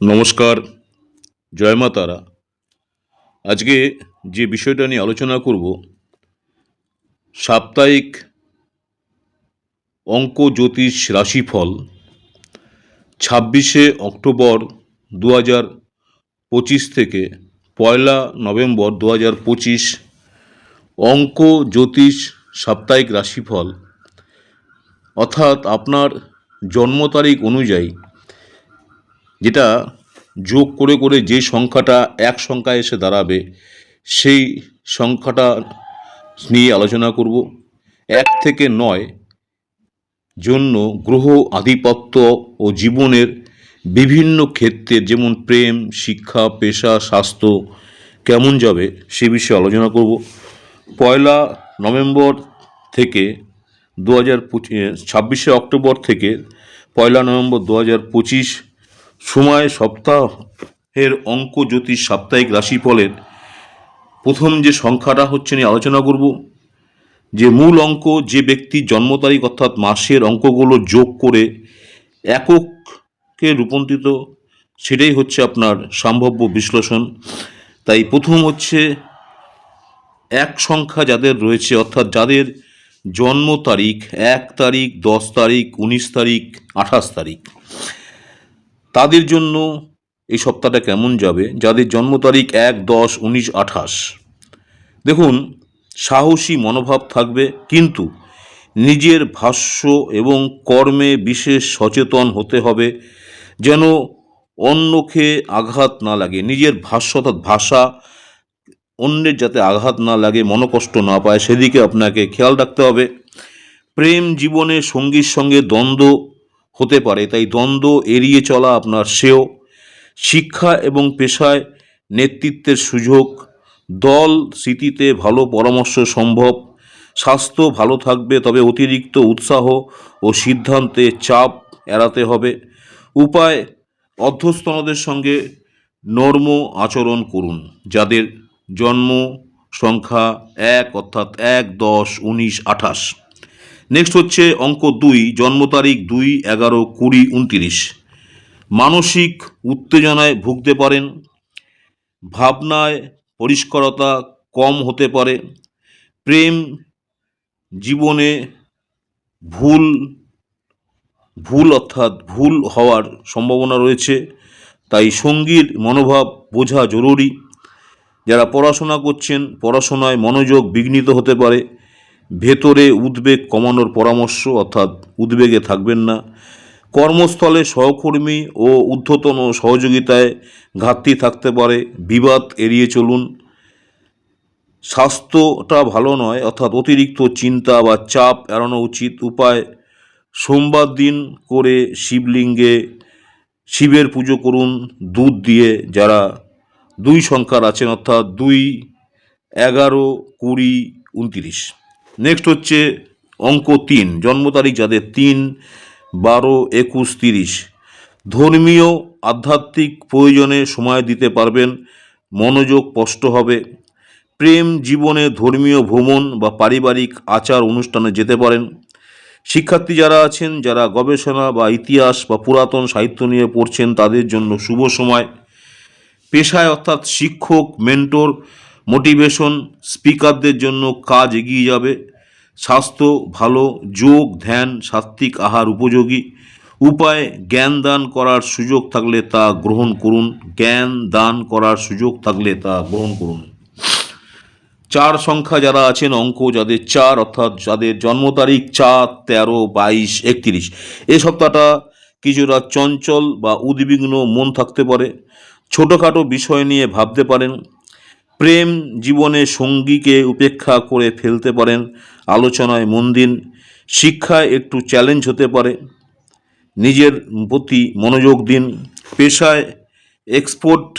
নমস্কার, জয় মা তারা। আজকে যে বিষয়টা নিয়ে আলোচনা করব, সাপ্তাহিক অঙ্ক জ্যোতিষ রাশিফল, ছাব্বিশে অক্টোবর দু হাজার পঁচিশ থেকে পয়লা নভেম্বর দু হাজার পঁচিশ অঙ্ক জ্যোতিষ সাপ্তাহিক রাশিফল। অর্থাৎ আপনার জন্ম তারিখ অনুযায়ী যেটা যোগ করে করে যে সংখ্যাটা এক সংখ্যায় এসে দাঁড়াবে, সেই সংখ্যাটা নিয়ে আলোচনা করব। এক থেকে নয় জন্য গ্রহ আধিপত্য ও জীবনের বিভিন্ন ক্ষেত্রে যেমন প্রেম, শিক্ষা, পেশা, স্বাস্থ্য কেমন যাবে সে বিষয়ে আলোচনা করব। পয়লা নভেম্বর থেকে দু হাজার ছাব্বিশে অক্টোবর থেকে পয়লা নভেম্বর দু হাজার পঁচিশ সময় সপ্তাহের অঙ্ক, জ্যোতিষ, সাপ্তাহিক রাশিফলের প্রথম যে সংখ্যাটা হচ্ছে নিয়ে আলোচনা করব। যে মূল অঙ্ক, যে ব্যক্তি জন্ম তারিখ অর্থাৎ মাসের অঙ্কগুলো যোগ করে এককে রূপান্তরিত, সেটাই হচ্ছে আপনার সম্ভাব্য বিশ্লেষণ। তাই প্রথম হচ্ছে এক সংখ্যা যাদের রয়েছে, অর্থাৎ যাদের জন্ম তারিখ এক তারিখ, দশ তারিখ, উনিশ তারিখ, আঠাশ তারিখ। তাদের জন্য এই সপ্তাহটা কেমন যাবে? যাদের জন্ম তারিখ এক দশ উনিশ আঠাশ। দেখুন, সাহসী মনোভাব থাকবে, কিন্তু নিজের ভাষ্য এবং কর্মে বিশেষ সচেতন হতে হবে, যেন অন্যকে আঘাত না লাগে। নিজের ভাষ্য অর্থাৎ ভাষা অন্যের যাতে আঘাত না লাগে, মনোকষ্ট না পায়, সেদিকে আপনাকে খেয়াল রাখতে হবে। প্রেম জীবনে সঙ্গীর সঙ্গে দ্বন্দ্ব হতে পারে, তাই দ্বন্দ্ব এড়িয়ে চলা আপনার শ্রেয়। শিক্ষা এবং পেশায় নেতৃত্বের সুযোগ, দল স্মৃতিতে ভালো পরামর্শ সম্ভব, স্বাস্থ্য ভালো থাকবে তবে অতিরিক্ত উৎসাহ ও সিদ্ধান্তে চাপ এড়াতে হবে। উপায় অধ্যস্তনদের সঙ্গে নর্ম আচরণ করুন, যাদের জন্ম সংখ্যা এক অর্থাৎ এক দশ উনিশ আঠাশ। নেক্সট হচ্ছে অঙ্ক দুই, জন্ম তারিখ দুই, এগারো, কুড়ি, উনতিরিশ। মানসিক উত্তেজনায় ভুগতে পারেন, ভাবনায় পরিষ্কারতা কম হতে পারে, প্রেম জীবনে ভুল ভুল অর্থাৎ ভুল হওয়ার সম্ভাবনা রয়েছে, তাই সঙ্গীর মনোভাব বোঝা জরুরি। যারা পড়াশোনা করছেন, পড়াশোনায় মনোযোগ বিঘ্নিত হতে পারে ভেতরে উদ্বেগ কমানোর পরামর্শ, অর্থাৎ উদ্বেগে থাকবেন না। কর্মস্থলে সহকর্মী ও ঊর্ধ্বতন সহযোগিতায় ঘাটতি থাকতে পারে। বিবাদ এড়িয়ে চলুন। স্বাস্থ্যটা ভালো নয়, অর্থাৎ অতিরিক্ত চিন্তা বা চাপ এড়ানো উচিত। উপায়, সোমবার দিন করে শিবলিঙ্গে শিবের পুজো করুন। দুধ দিয়ে যারা দুই সংখ্যার আছেন, অর্থাৎ দুই, এগারো, কুড়ি, উনতিরিশ। নেক্সট হচ্ছে অঙ্ক তিন, জন্ম তারিখ যাদের তিন, বারো, একুশ, তিরিশ। ধর্মীয় আধ্যাত্মিক প্রয়োজনে সময় দিতে পারবেন, মনোযোগ স্পষ্ট হবে। প্রেম জীবনে ধর্মীয় ভ্রমণ বা পারিবারিক আচার অনুষ্ঠানে যেতে পারেন। শিক্ষার্থী যারা আছেন, যারা গবেষণা বা ইতিহাস বা পুরাতন সাহিত্য নিয়ে পড়ছেন, তাদের জন্য শুভ সময়। পেশায় অর্থাৎ শিক্ষক, মেন্টর মোটিভেশন স্পিকারদের জন্য কাজ এগিয়ে যাবে। স্বাস্থ্য ভালো, যোগ, ধ্যান, সাত্ত্বিক আহার উপযোগী। উপায়, জ্ঞান দান করার সুযোগ থাকলে তা গ্রহণ করুন। জ্ঞান দান করার সুযোগ থাকলে তা গ্রহণ করুন। চার সংখ্যা যারা আছেন, অঙ্ক যাদের চার, অর্থাৎ যাদের জন্ম তারিখ চার, তেরো, বাইশ, একত্রিশ এই সপ্তাহটা কিছুটা চঞ্চল বা উদ্বিগ্ন মন থাকতে পারে। ছোটোখাটো বিষয় নিয়ে ভাবতে পারেন। প্রেম জীবনে সঙ্গীকে উপেক্ষা করে ফেলতে পারেন, আলোচনায় মন দিন, শিক্ষায় একটু চ্যালেঞ্জ হতে পারে, নিজের প্রতি মনোযোগ দিন, পেশায় এক্সপোর্ট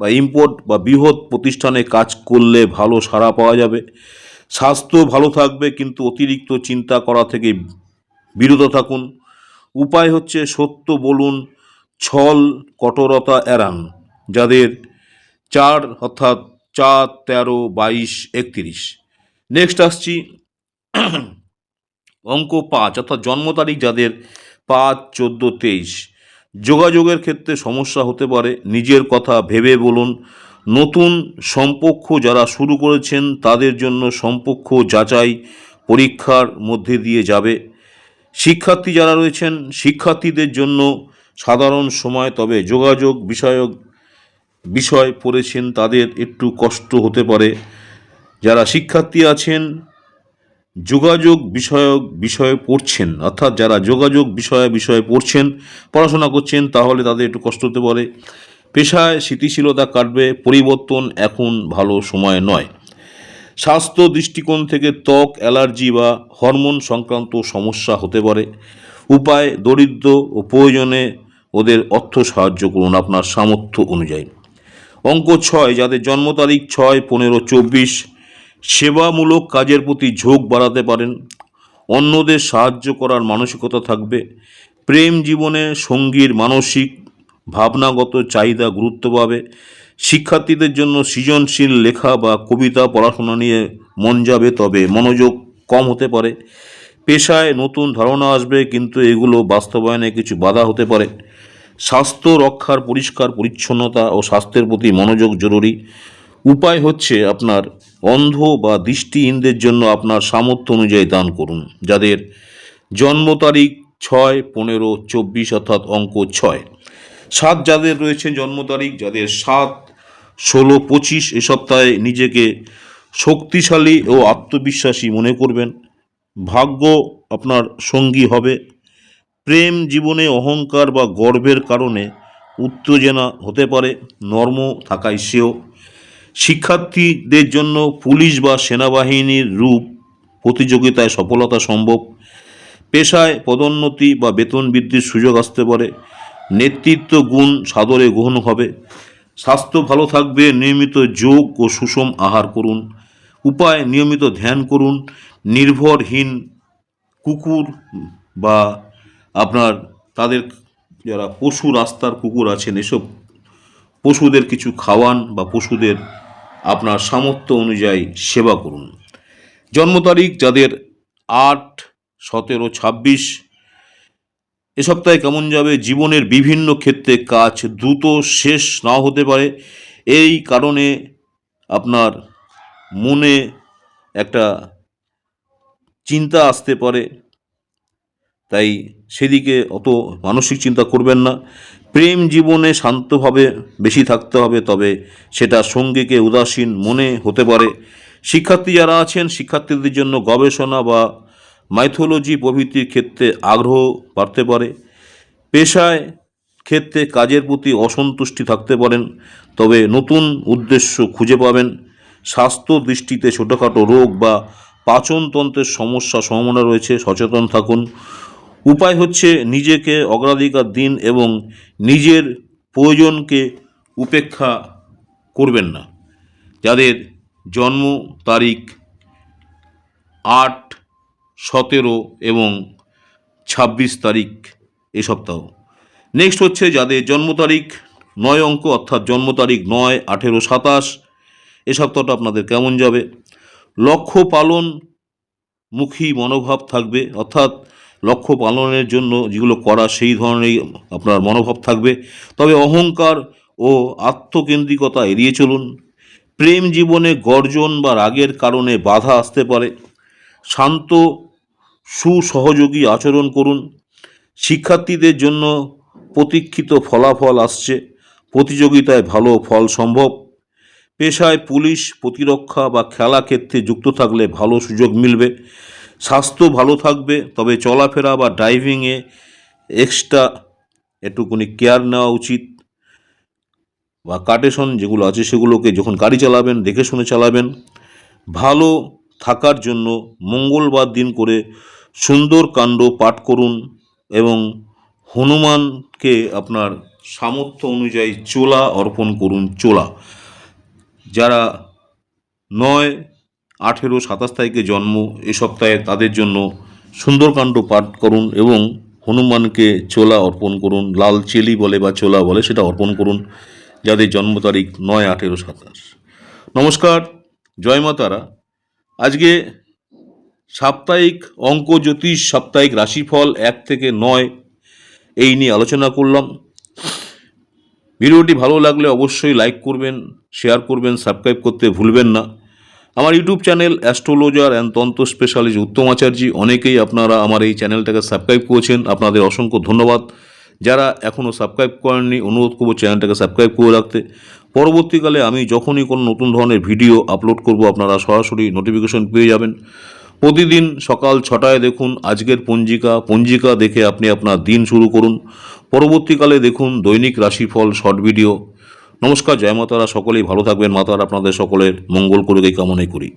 বা ইম্পোর্ট বা বৃহৎ প্রতিষ্ঠানে কাজ করলে ভালো সাড়া পাওয়া যাবে, স্বাস্থ্য ভালো থাকবে কিন্তু অতিরিক্ত চিন্তা করা থেকে বিরত থাকুন, উপায় হচ্ছে সত্য বলুন, ছল কঠোরতা এড়ান, যাদের চার অর্থাৎ চার, তেরো, বাইশ, একত্রিশ। নেক্সট আসছি। অঙ্ক পাঁচ, অর্থাৎ জন্ম তারিখ যাদের পাঁচ, চোদ্দ, তেইশ। যোগাযোগের ক্ষেত্রে সমস্যা হতে পারে। নিজের কথা ভেবে বলুন। নতুন সম্পর্ক যারা শুরু করেছেন, তাদের জন্য সম্পর্ক যাচাই পরীক্ষার মধ্যে দিয়ে যাবে। শিক্ষার্থী যারা রয়েছেন, শিক্ষার্থীদের জন্য সাধারণ সময়, তবে যোগাযোগ বিষয়ক বিষয় পড়েছেন, তাদের একটু কষ্ট হতে পারে। যারা শিক্ষার্থী আছেন, যোগাযোগ বিষয়ক বিষয়ে পড়ছেন, অর্থাৎ যারা যোগাযোগ বিষয়ে বিষয়ে পড়ছেন, পড়াশোনা করছেন, তাহলে তাদের একটু কষ্ট হতে পারে। পেশায় স্থিতিশীলতা কাটবে, পরিবর্তন এখন ভালো সময় নয়। স্বাস্থ্য দৃষ্টিকোণ থেকে ত্বক, অ্যালার্জি বা হরমোন সংক্রান্ত সমস্যা হতে পারে। উপায়, দরিদ্র ও প্রয়োজনে ওদের অর্থ সাহায্য করুন আপনার সামর্থ্য অনুযায়ী। অঙ্ক ছয়, যাদের জন্ম তারিখ ছয়, পনেরো, চব্বিশ, সেবামূলক কাজের প্রতি ঝোঁক বাড়াতে পারেন। অন্যদের সাহায্য করার মানসিকতা থাকবে। প্রেম জীবনে সঙ্গীর মানসিক ভাবনাগত চাহিদা গুরুত্ব পাবে। শিক্ষার্থীদের জন্য সৃজনশীল লেখা বা কবিতা পড়াশোনা নিয়ে মন যাবে, তবে মনোযোগ কম হতে পারে। পেশায় নতুন ধারণা আসবে, কিন্তু এগুলো বাস্তবায়নে কিছু বাধা হতে পারে। স্বাস্থ্য রক্ষার পরিষ্কার পরিচ্ছন্নতা ও স্বাস্থ্যের প্রতি মনোযোগ জরুরি। উপায় হচ্ছে আপনার অন্ধ বা দৃষ্টিহীনদের জন্য আপনার সামর্থ্য অনুযায়ী দান করুন, যাদের জন্ম তারিখ ছয়, পনেরো, চব্বিশ অর্থাৎ অঙ্ক ছয়। সাত যাদের রয়েছে জন্ম তারিখ, যাদের সাত, ষোলো, পঁচিশ এ সপ্তাহে নিজেকে শক্তিশালী ও আত্মবিশ্বাসী মনে করবেন। ভাগ্য আপনার সঙ্গী হবে। প্রেম জীবনে অহংকার বা গর্বের কারণে উত্তেজনা হতে পারে, নর্ম থাকায় সেও। শিক্ষার্থীদের জন্য পুলিশ বা সেনাবাহিনীর রূপ প্রতিযোগিতায় সফলতা সম্ভব। পেশায় পদোন্নতি বা বেতন বৃদ্ধির সুযোগ আসতে পারে। নেতৃত্ব গুণ সাদরে গ্রহণ হবে। স্বাস্থ্য ভালো থাকবে, নিয়মিত যোগ ও সুষম আহার করুন। উপায়, নিয়মিত ধ্যান করুন। নির্ভরহীন কুকুর বা আপনার তাদের যারা পশু রাস্তার কুকুর আছেন, এসব পশুদের কিছু খাওয়ান বা পশুদের আপনার সামর্থ্য অনুযায়ী সেবা করুন। জন্ম তারিখ যাদের আট, সতেরো, ছাব্বিশ, এ সপ্তাহে কেমন যাবে, জীবনের বিভিন্ন ক্ষেত্রে কাজ দ্রুত শেষ নাও হতে পারে, এই কারণে আপনার মনে একটা চিন্তা আসতে পারে। তাই সেদিকে অত মানসিক চিন্তা করবেন না। প্রেম জীবনে শান্তভাবে বেশি থাকতে হবে, তবে সেটা সঙ্গীকে উদাসীন মনে হতে পারে। শিক্ষার্থী যারা আছেন, শিক্ষার্থীদের জন্য গবেষণা বা মাইথোলজি প্রভৃতির ক্ষেত্রে আগ্রহ বাড়তে পারে। পেশায় ক্ষেত্রে কাজের প্রতি অসন্তুষ্টি থাকতে পারেন, তবে নতুন উদ্দেশ্য খুঁজে পাবেন। স্বাস্থ্য দৃষ্টিতে ছোটোখাটো রোগ বা পাচনতন্ত্রের সমস্যা সম্ভাবনা রয়েছে, সচেতন থাকুন। উপায় হচ্ছে নিজেকে অগ্রাধিকার দিন এবং নিজের প্রয়োজনকে উপেক্ষা করবেন না। যাদের জন্ম তারিখ আট, সতেরো এবং ছাব্বিশ তারিখ এ সপ্তাহ। নেক্সট হচ্ছে যাদের জন্ম তারিখ নয় অঙ্ক, অর্থাৎ জন্ম তারিখ নয়, আঠেরো, সাতাশ, এ সপ্তাহটা আপনাদের কেমন যাবে? লক্ষ্য পালন মুখী মনোভাব থাকবে, অর্থাৎ লক্ষ্য পালনের জন্য যেগুলো করা, সেই ধরনেরই আপনার মনোভাব থাকবে। তবে অহংকার ও আত্মকেন্দ্রিকতা এড়িয়ে চলুন। প্রেম জীবনে গর্জন বা রাগের কারণে বাধা আসতে পারে। শান্ত, সুসহযোগী আচরণ করুন। শিক্ষার্থীদের জন্য প্রতীক্ষিত ফলাফল আসছে। প্রতিযোগিতায় ভালো ফল সম্ভব। পেশায় পুলিশ, প্রতিরক্ষা বা খেলা ক্ষেত্রে যুক্ত থাকলে ভালো সুযোগ মিলবে। স্বাস্থ্য ভালো থাকবে, তবে চলাফেরা বা ড্রাইভিংয়ে এক্সট্রা একটুকুনি কেয়ার নেওয়া উচিত বা কাটেশন যেগুলো আছে সেগুলোকে যখন গাড়ি চালাবেন, দেখে শুনে চালাবেন। ভালো থাকার জন্য মঙ্গলবার দিন করে সুন্দর কাণ্ড পাঠ করুন এবং হনুমানকে আপনার সামর্থ্য অনুযায়ী চোলা অর্পণ করুন, চোলা। যারা নয় আঠেরো সাতাশ তারিখে জন্ম, এ সপ্তাহে তাদের জন্য সুন্দরকাণ্ড পাঠ করুন এবং হনুমানকে চোলা অর্পণ করুন, লাল চেলি বলে বা চোলা বলে সেটা অর্পণ করুন, যাদের জন্ম তারিখ নয় আঠেরো সাতাশ। নমস্কার, জয় মা তারা। আজকে সাপ্তাহিক অঙ্ক জ্যোতিষ সাপ্তাহিক রাশিফল এক থেকে নয়, এই নিয়ে আলোচনা করলাম। ভিডিওটি ভালো লাগলে অবশ্যই লাইক করবেন, শেয়ার করবেন, সাবস্ক্রাইব করতে ভুলবেন না। আমার ইউটিউব চ্যানেল অ্যাস্ট্রোলজার অ্যান্ড তন্ত্র স্পেশালিস্ট উত্তম আচার্যি অনেকেই আপনারা আমার এই চ্যানেলটাকে সাবস্ক্রাইব করেছেন। আপনাদের অসংখ্য ধন্যবাদ। যারা এখনও সাবস্ক্রাইব করেননি, অনুরোধ করব চ্যানেলটাকে সাবস্ক্রাইব করে রাখতে। পরবর্তীকালে আমি যখনই কোনো নতুন ধরনের ভিডিও আপলোড করব, আপনারা সরাসরি নোটিফিকেশন পেয়ে যাবেন। প্রতিদিন সকাল ছটায় দেখুন, আজকের পঞ্জিকা। পঞ্জিকা দেখে আপনি আপনার দিন শুরু করুন। পরবর্তীকালে দেখুন দৈনিক রাশিফল শর্ট ভিডিও নমস্কার জয় মাতারা সকলেই ভালো থাকবেন। মাতারা আপনাদের সকলের মঙ্গল করুক এই কামনাই করি।